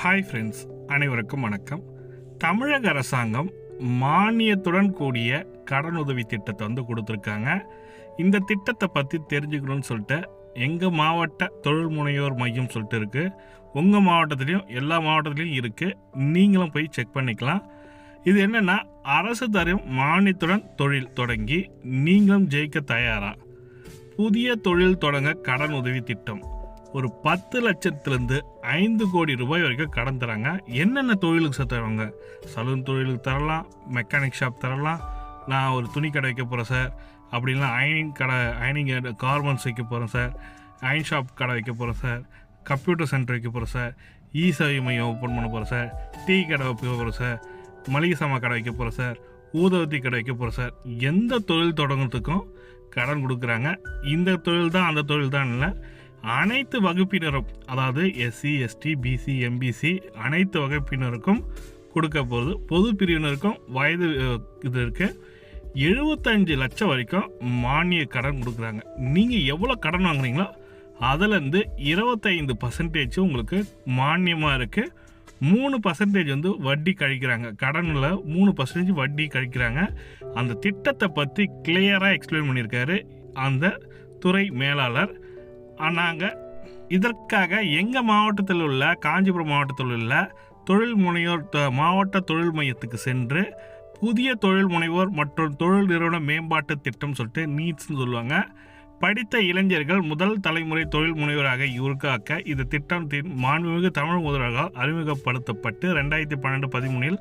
Hi friends அனைவருக்கும் வணக்கம். தமிழக அரசாங்கம் மானியத்துடன் கூடிய கடனுதவி திட்டத்தை வந்து கொடுத்துருக்காங்க. இந்த திட்டத்தை பற்றி தெரிஞ்சுக்கணும்னு சொல்லிட்டு எங்கள் மாவட்ட தொழில் முனைவோர் மையம் சொல்லிட்டு இருக்குது உங்கள் மாவட்டத்துலேயும் எல்லா மாவட்டத்துலேயும் இருக்குது நீங்களும் போய் செக் பண்ணிக்கலாம். இது என்னென்னா அரசு தரும் மானியத்துடன் தொழில் தொடங்கி நீங்களும் ஜெயிக்க தயாரா? புதிய தொழில் தொடங்க கடன் உதவி திட்டம். ஒரு பத்து லட்சத்துலேருந்து ஐந்து கோடி ரூபாய் வரைக்கும் கடன் தராங்க. என்னென்ன தொழிலுக்கு சார் தருவாங்க? சலூன் தொழிலுக்கு தரலாம் மெக்கானிக் ஷாப் தரலாம் நான் ஒரு துணி கடை வைக்க போகிறேன் சார். அப்படின்லாம் அயனிங் கடை அயனிங் கார்மெண்ட்ஸ் வைக்க போகிறேன் சார். அயன் ஷாப் கடை வைக்க போகிறேன் சார். கம்ப்யூட்டர் சென்டர் வைக்க போகிறேன் சார். இ சேவை மையம் ஓப்பன் பண்ண போகிறேன் சார். டீ கடை வைக்க போகிறேன் சார். மளிகை சாமான் கடை வைக்க போகிறேன் சார். ஊதவத்தி கடை வைக்க போகிறேன் சார். எந்த தொழில் தொடங்குறதுக்கும் கடன் கொடுக்குறாங்க. இந்த தொழில் தான் அந்த தொழில் தான் இல்லை. அனைத்து வகுப்பினரும் அதாவது எஸ்சி எஸ்டி பிசி எம்பிசி அனைத்து வகுப்பினருக்கும் கொடுக்க போகுது பொது பிரிவினருக்கும் வயது இது இருக்குது எழுபத்தஞ்சு லட்சம் வரைக்கும் மானிய கடன் கொடுக்குறாங்க. நீங்கள் எவ்வளோ கடன் வாங்குறீங்களோ அதுலேருந்து இருபத்தைந்து பர்சன்டேஜ் உங்களுக்கு மானியமாக இருக்குது மூணு பர்சன்டேஜ் வந்து வட்டி கழிக்கிறாங்க. கடனில் மூணு பர்சன்டேஜ் வட்டி கழிக்கிறாங்க. அந்த திட்டத்தை பற்றி கிளியராக எக்ஸ்பிளைன் பண்ணியிருக்காரு அந்த துறை மேலாளர் ஆனாங்க இதற்காக எங்கள் மாவட்டத்தில் உள்ள காஞ்சிபுரம் மாவட்டத்தில் உள்ள தொழில் முனைவோர் த- மாவட்ட தொழில் மையத்துக்கு சென்று புதிய தொழில் முனைவோர் மற்றும் தொழில் நிறுவன மேம்பாட்டு திட்டம் சொல்லிட்டு நீட்ஸ்னு சொல்லுவாங்க. படித்த இளைஞர்கள் முதல் தலைமுறை தொழில் முனைவராக உருவாக்க இந்த திட்டம் தி- மாண்புமிகு தமிழ் முதல்வரால் அறிமுகப்படுத்தப்பட்டு ரெண்டாயிரத்தி பன்னெண்டு பதிமூணில்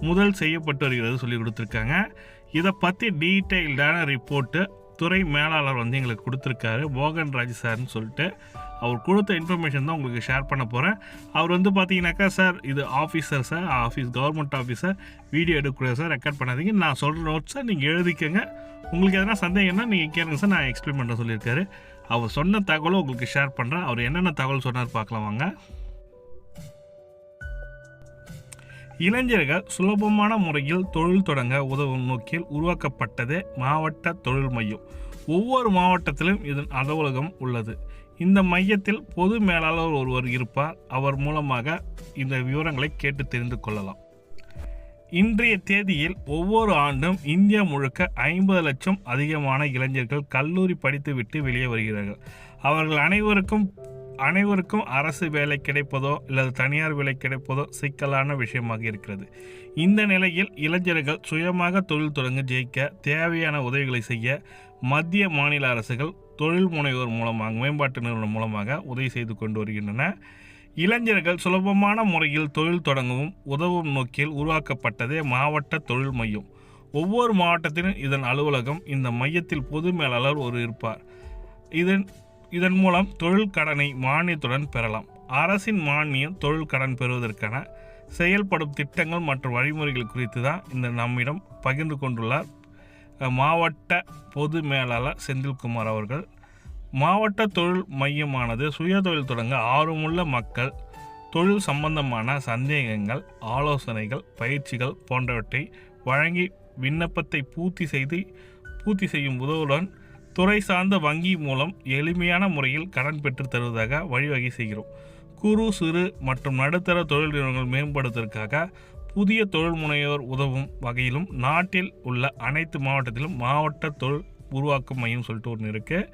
முதல் செய்யப்பட்டு வருகிறது சொல்லி கொடுத்துருக்காங்க. இதை பற்றி டீட்டெயில்டான ரிப்போர்ட்டு துறை மேலாளர் வந்து எங்களுக்கு கொடுத்துருக்காரு. மோகன் ராஜ் சார்னு சொல்லிட்டு அவர் கொடுத்த இன்ஃபர்மேஷன் தான் உங்களுக்கு ஷேர் பண்ண போகிறேன் அவர் வந்து பார்த்தீங்கன்னாக்கா சார் இது officer sir office government officer video எடுக்கக்கூடாது சார் ரெக்கார்ட் பண்ணாதீங்க. நான் சொல்கிற நோட்ஸை நீங்கள் எழுதிக்கங்க. உங்களுக்கு எதனா சந்தேகம்னா நீங்கள் கேளுங்க சார் நான் எக்ஸ்பிளைன் பண்ணுற சொல்லியிருக்காரு. அவர் சொன்ன தகவலும் உங்களுக்கு ஷேர் பண்ணுறேன் அவர் என்னென்ன தகவல் சொன்னார் பார்க்கலாம் வாங்க. இளைஞர்கள் சுலபமான முறையில் தொழில் தொடங்க உதவும் நோக்கில் உருவாக்கப்பட்டதே மாவட்ட தொழில் மையம். ஒவ்வொரு மாவட்டத்திலும் இதன் அலுவலகம் உள்ளது. இந்த மையத்தில் பொது மேலாளர் ஒருவர் இருப்பார். அவர் மூலமாக இந்த விவரங்களை கேட்டு தெரிந்து கொள்ளலாம். இன்றைய தேதியில் ஒவ்வொரு ஆண்டும் இந்தியா முழுக்க ஐம்பது லட்சம் அதிகமான இளைஞர்கள் கல்லூரி படித்துவிட்டு வெளியே வருகிறார்கள். அவர்கள் அனைவருக்கும் அனைவருக்கும் அரசு வேலை கிடைப்பதோ அல்லது தனியார் வேலை கிடைப்பதோ சிக்கலான விஷயமாக இருக்கிறது. இந்த நிலையில் இளைஞர்கள் சுயமாக தொழில் தொடங்க ஜெயிக்க தேவையான உதவிகளை செய்ய மத்திய மாநில அரசுகள் தொழில் முனைவோர் மூலமாக மேம்பாட்டு நிறுவனம் மூலமாக உதவி செய்து கொண்டு வருகின்றன. இளைஞர்கள் சுலபமான முறையில் தொழில் தொடங்கவும் உதவும் நோக்கில் உருவாக்கப்பட்டதே மாவட்ட தொழில் மையம். ஒவ்வொரு மாவட்டத்திலும் இதன் அலுவலகம் இந்த மையத்தில் பொது மேலாளர் ஒரு இருப்பார். இதன் இதன் மூலம் தொழில் கடனை மானியத்துடன் பெறலாம். அரசின் மானியம் தொழில் கடன் பெறுவதற்கான செயல்படும் திட்டங்கள் மற்றும் வழிமுறைகள் குறித்து தான் இந்த நம்மிடம் பகிர்ந்து கொண்டுள்ளார். மாவட்ட பொது மேலாளர் செந்தில்குமார் அவர்கள். மாவட்ட தொழில் மையமானது சுயதொழில் தொடங்க ஆர்வமுள்ள மக்கள் தொழில் சம்பந்தமான சந்தேகங்கள் ஆலோசனைகள் பயிற்சிகள் போன்றவற்றை வழங்கி விண்ணப்பத்தை பூர்த்தி செய்து பூர்த்தி செய்யும் உதவுடன் துறை சார்ந்த வங்கி மூலம் எளிமையான முறையில் கடன் பெற்று தருவதாக வழிவகை செய்கிறோம். குறு சிறு மற்றும் நடுத்தர தொழில் நிறுவனங்கள் மேம்படுத்துவதற்காக புதிய தொழில் முனைவோர் உதவும் வகையிலும் நாட்டில் உள்ள அனைத்து மாவட்டத்திலும் மாவட்ட தொழில் உருவாக்கும் மையம் சொல்லிட்டு ஒன்று இருக்குது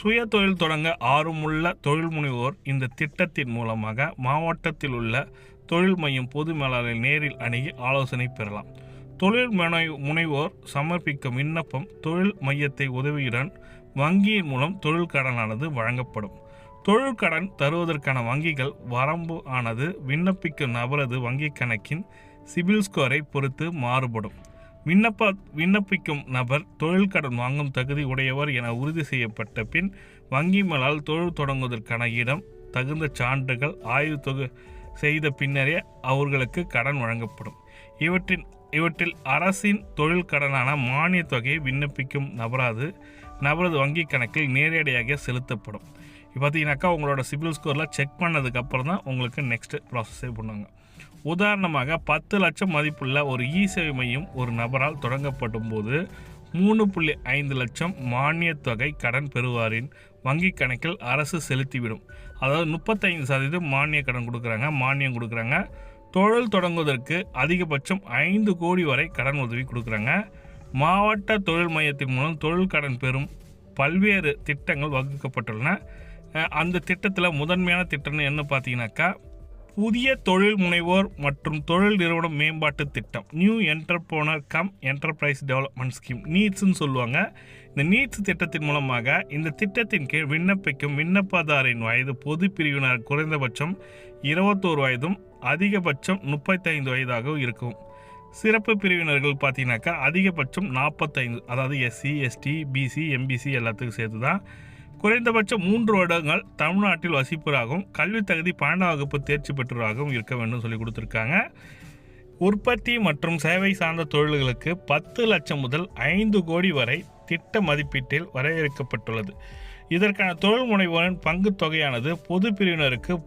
சுய தொழில் தொடங்க ஆர்வமுள்ள தொழில் முனைவோர் இந்த திட்டத்தின் மூலமாக மாவட்டத்தில் உள்ள தொழில் மையம் பொது மேலாளரை நேரில் அணுகி ஆலோசனை பெறலாம். தொழில் முனை முனைவோர் சமர்ப்பிக்கும் விண்ணப்பம் தொழில் மையத்தை உதவியுடன் வங்கியின் மூலம் தொழில் கடனானது வழங்கப்படும். தொழில் கடன் தருவதற்கான வங்கிகள் வரம்பு ஆனது விண்ணப்பிக்கும் நபரது வங்கிக் கணக்கின் சிபில் ஸ்கோரை பொறுத்து மாறுபடும். விண்ணப்ப விண்ணப்பிக்கும் நபர் தொழில் கடன் வாங்கும் தகுதி உடையவர் என உறுதி செய்யப்பட்ட பின் வங்கி மேலால் தொழில் தொடங்குவதற்கான இடம் தகுந்த சான்றுகள் ஆய்வு தொகு செய்த பின்னரே அவர்களுக்கு கடன் வழங்கப்படும். இவற்றின் இவற்றில் அரசின் தொழில் கடனான மானியத் தொகையை விண்ணப்பிக்கும் நபராது. நபரது வங்கி கணக்கில் நேரடியாக செலுத்தப்படும். இப்போ பார்த்தீங்கன்னாக்கா உங்களோட சிபில் ஸ்கோரில் செக் பண்ணதுக்கப்புறம் தான் உங்களுக்கு நெக்ஸ்ட்டு ப்ராசஸே பண்ணுவாங்க. உதாரணமாக பத்து லட்சம் மதிப்புள்ள ஒரு இ சேவை மையம் ஒரு நபரால் தொடங்கப்படும் போது மூணு புள்ளி ஐந்து லட்சம் மானியத் தொகை கடன் பெறுவாரின் வங்கி கணக்கில் அரசு செலுத்திவிடும். அதாவது முப்பத்தைந்து சதவீதம் மானிய கடன் கொடுக்குறாங்க மானியம் கொடுக்குறாங்க. தொழில் தொடங்குவதற்கு அதிகபட்சம் ஐந்து கோடி வரை கடன் உதவி கொடுக்குறாங்க. மாவட்ட தொழில் மையத்தின் மூலம் தொழில் கடன் பெறும் பல்வேறு திட்டங்கள் வகுக்கப்பட்டுள்ளன. அந்த திட்டத்தில் முதன்மையான திட்டம்னு என்ன பார்த்தீங்கன்னாக்கா புதிய தொழில் முனைவோர் மற்றும் தொழில் நிறுவன மேம்பாட்டு திட்டம் new entrepreneur cum enterprise development scheme நீட்ஸ்னு சொல்லுவாங்க. இந்த நீட்ஸ் திட்டத்தின் மூலமாக இந்த திட்டத்தின் கீழ் விண்ணப்பிக்கும் விண்ணப்பதாரின் வயது பொது பிரிவினர் குறைந்தபட்சம் இருபத்தோரு வயதும் அதிகபட்சம் முப்பத்தைந்து வயதாகவும் இருக்கும். சிறப்பு பிரிவினர்கள் பார்த்தீங்கன்னாக்கா அதிகபட்சம் நாற்பத்தைந்து அதாவது எஸ்சி எஸ்டி பிசி எம்பிசி எல்லாத்துக்கும் சேர்த்து தான் குறைந்தபட்சம் மூன்று வருடங்கள் தமிழ்நாட்டில் வசிப்பவராகவும் கல்வி தகுதி பன்னெண்டாம் வகுப்பு தேர்ச்சி பெற்றவராகவும் இருக்க வேண்டும் சொல்லி கொடுத்துருக்காங்க. உற்பத்தி மற்றும் சேவை சார்ந்த தொழில்களுக்கு பத்து லட்சம் முதல் ஐந்து கோடி வரை திட்ட மதிப்பீட்டில் வரையறுக்கப்பட்டுள்ளது. இதற்கான தொழில் முனைவோரின் பங்குத் தொகையானது பொது பிரிவினருக்கு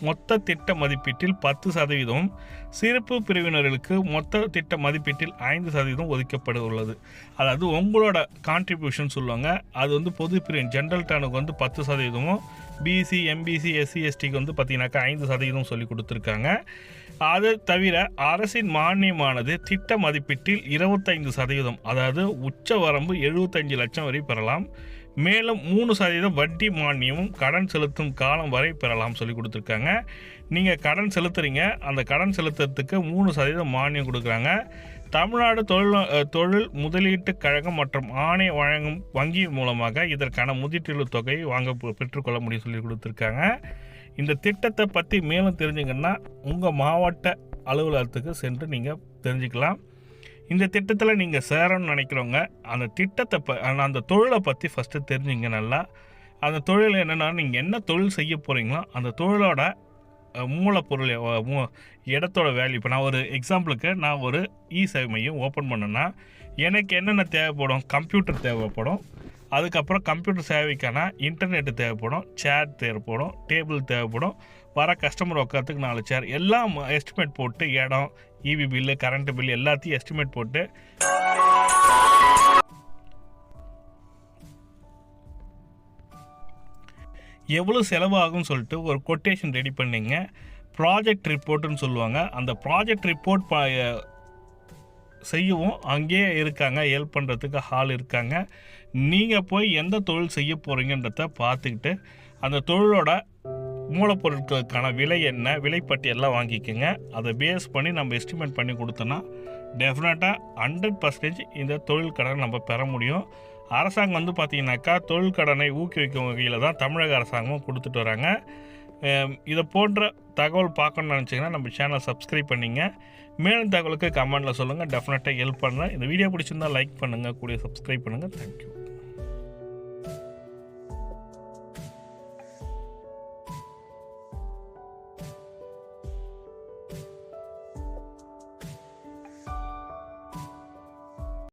மொத்த திட்ட மதிப்பீட்டில் பத்து சதவீதமும் சிறப்பு பிரிவினர்களுக்கு மொத்த திட்ட மதிப்பீட்டில் ஐந்து சதவீதம் ஒதுக்கப்பட உள்ளது அதாவது உங்களோட கான்ட்ரிபியூஷன் சொல்லுவாங்க. அது வந்து பொது பிரிவின் ஜென்ரல் டர்னுக்கு வந்து பத்து சதவீதமும் பிசி எம்பிசி எஸ்சி எஸ்டிக்கு வந்து பார்த்திங்கனாக்கா ஐந்து சதவீதம் சொல்லி கொடுத்துருக்காங்க. அது தவிர அரசின் மானியமானது திட்ட மதிப்பீட்டில் இருபத்தைந்து சதவீதம் அதாவது உச்ச வரம்பு எழுபத்தஞ்சு லட்சம் வரை பெறலாம். மேலும் மூணு சதவீதம் வட்டி மானியமும் கடன் செலுத்தும் காலம் வரை பெறலாம் சொல்லி கொடுத்துருக்காங்க. நீங்கள் கடன் செலுத்துறீங்க. அந்த கடன் செலுத்துறதுக்கு மூணு சதவீதம் மானியம் கொடுக்குறாங்க. தமிழ்நாடு தொழில் தொழில் முதலீட்டு கழகம் மற்றும் ஆணை வழங்கும் வங்கி மூலமாக இதற்கான முதலீட்டு தொகையை வாங்க பெற்றுக்கொள்ள முடியும் சொல்லி கொடுத்துருக்காங்க. இந்த திட்டத்தை பற்றி மேலும் தெரிஞ்சுங்கன்னா உங்கள் மாவட்ட அலுவலகத்துக்கு சென்று நீங்கள் தெரிஞ்சுக்கலாம். இந்த திட்டத்தில் நீங்கள் சேரணும்னு நினைக்கிறவங்க அந்த திட்டத்தை ப அந்த- அந்த தொழிலை பற்றி ஃபஸ்ட்டு தெரிஞ்சுங்க நல்லா. அந்த தொழில் என்னென்னா நீங்கள் என்ன தொழில் செய்ய போகிறீங்களோ அந்த தொழிலோட மூலப்பொருள் மூ- இடத்தோட வேல்யூ இப்போ நான் ஒரு எக்ஸாம்பிளுக்கு நான் ஒரு இ சேவை மையம் ஓப்பன் பண்ணேன்னா எனக்கு என்னென்ன தேவைப்படும்? கம்ப்யூட்டர் தேவைப்படும். அதுக்கப்புறம் கம்ப்யூட்டர் சேவைக்கான இன்டர்நெட்டு தேவைப்படும். சேர் தேவைப்படும். டேபிள் தேவைப்படும். வர கஸ்டமர் உட்காரத்துக்கு நாலு சேர் எல்லாம் எஸ்டிமேட் போட்டு இடம் இவி பில்லு கரண்ட் பில்லு எல்லாத்தையும் எஸ்டிமேட் போட்டு எவ்வளோ செலவாகும்னு சொல்லிட்டு ஒரு கொட்டேஷன் ரெடி பண்ணிங்க. ப்ராஜெக்ட் ரிப்போர்ட்டுன்னு சொல்லுவாங்க. அந்த ப்ராஜெக்ட் ரிப்போர்ட் ப செய்யவும் அங்கேயே இருக்காங்க. ஹெல்ப் பண்ணுறதுக்கு ஆள் இருக்காங்க. நீங்கள் போய் எந்த தொழில் செய்ய போகிறீங்கன்றத பார்த்துக்கிட்டு அந்த தொழிலோட மூலப்பொருட்களுக்கான விலை என்ன விலைப்பட்டியெல்லாம் வாங்கிக்கோங்க. அதை பேஸ் பண்ணி நம்ம எஸ்டிமேட் பண்ணி கொடுத்தோன்னா டெஃபினட்டாக ஹண்ட்ரட் பர்சன்டேஜ் இந்த தொழில் கடனை நம்ம பெற முடியும். அரசாங்கம் வந்து பார்த்திங்கனாக்கா தொழில் கடனை ஊக்குவிக்கும் வகையில் தான் தமிழக அரசாங்கமும் கொடுத்துட்டு வராங்க. இதை போன்ற தகவல் பார்க்கணும்னு நினச்சிங்கன்னா நம்ம சேனல் சப்ஸ்கிரைப் பண்ணிங்க. மேலும் தகவலுக்கு கமெண்ட்டில் சொல்லுங்கள் டெஃபினட்டாக ஹெல்ப் பண்ணுறேன் இந்த வீடியோ பிடிச்சிருந்தா லைக் பண்ணுங்கள் கூடிய சப்ஸ்கிரைப் பண்ணுங்கள் தேங்க்யூ